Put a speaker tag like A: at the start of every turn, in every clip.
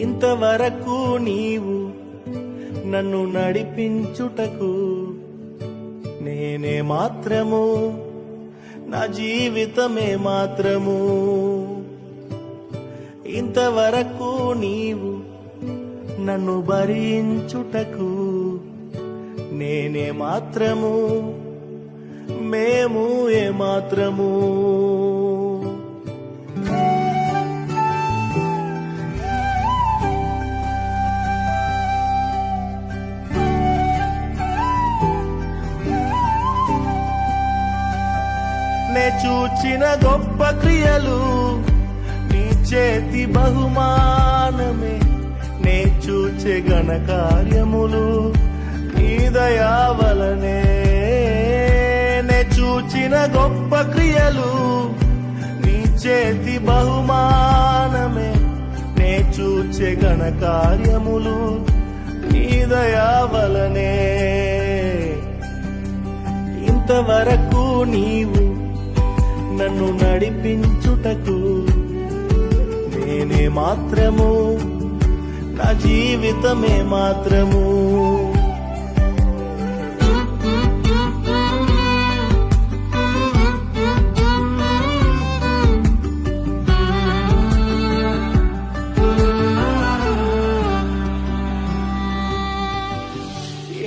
A: ఇంతవరకు నీవు నన్ను నడిపించుటకు నేనే మాత్రము నా జీవితమే మాత్రము. ఇంతవరకు నీవు నన్ను భరించుటకు నేనే మాత్రము మేము ఏ మాత్రము. నే చూచిన గొప్ప క్రియలు నీ చేతి బహుమానమే. నే చూచే గణకార్యములు నీ దయావలనే నే చూచిన గొప్ప క్రియలు నీ చేతి బహుమానమే. నే చూచే గణకార్యములు నీ దయావలనే ఇంతవరకు నీవు నన్ను నడిపించుటకు నేనే మాత్రము నా జీవితమే మాత్రము.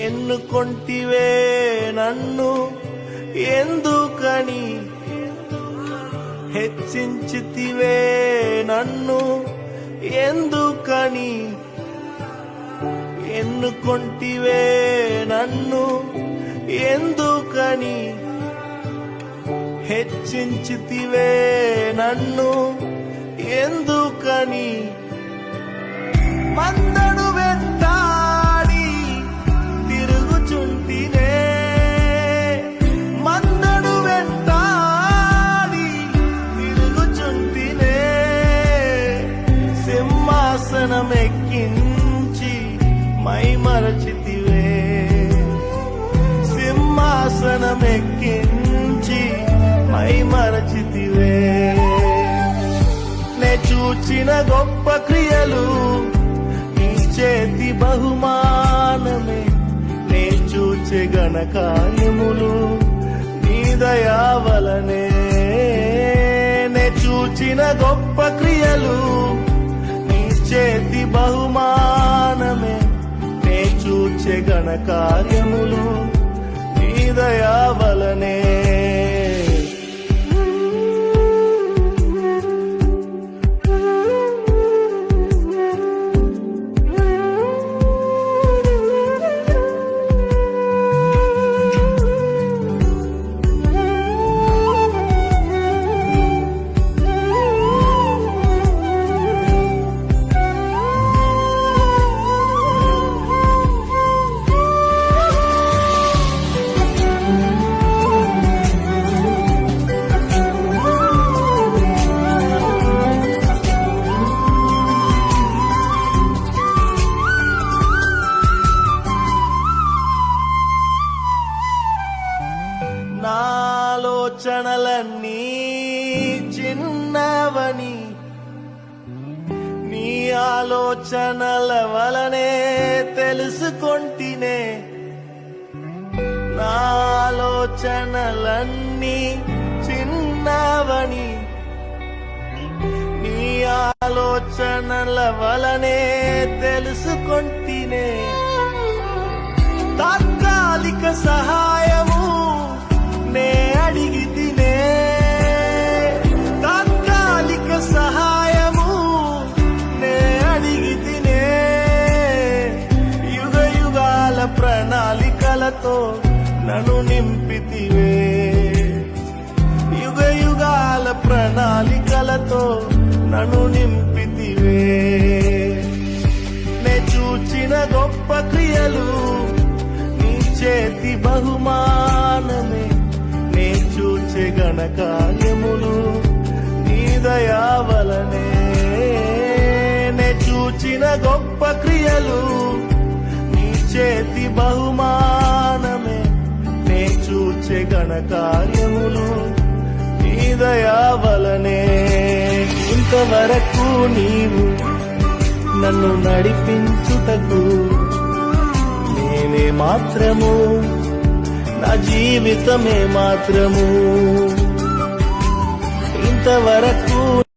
A: ఎన్నుకొంటివే నన్ను ఎందుకని హెచ్చించితివే నన్ను. ఎందుకని? ఎన్నుకొంటివే నన్ను? ఎందుకని? హెచ్చించితివే నన్ను. ఎందుకని? మందడు వెంటాడి మెక్కించి మై మరచితివే నే చూచిన గొప్ప క్రియలు నీ చేతి బహుమానమే. నే చూచే గణకాయములు నీ దయావలనే నే చూచిన గొప్ప క్రియలు నీ చేతి బహుమానమే. నే చూచే గణకార్యములు కార్యములు చిన్నవని నీ ఆలోచనల వలనే తెలుసుకొంటినే. నాలోచనలన్నీ చిన్నవని నీ ఆలోచనల వలనే తెలుసుకొంటినే. నన్ను నింపితివే. యుగ యుగాల ప్రణాళికలతో నన్ను నింపితివే. నే చూచిన గొప్ప క్రియలు నీ చేతి బహుమానమే. నే చూచే గణకార్యములు నీ దయావలనే నే చూచిన గొప్ప క్రియలు నీ చేతి బహుమాన చేసే ఘన కార్యములు నీ దయా వలనే. ఇంతవరకు నీవు నన్ను నడిపించుటకు నేనే మాత్రము నా జీవితమే మాత్రము. ఇంతవరకు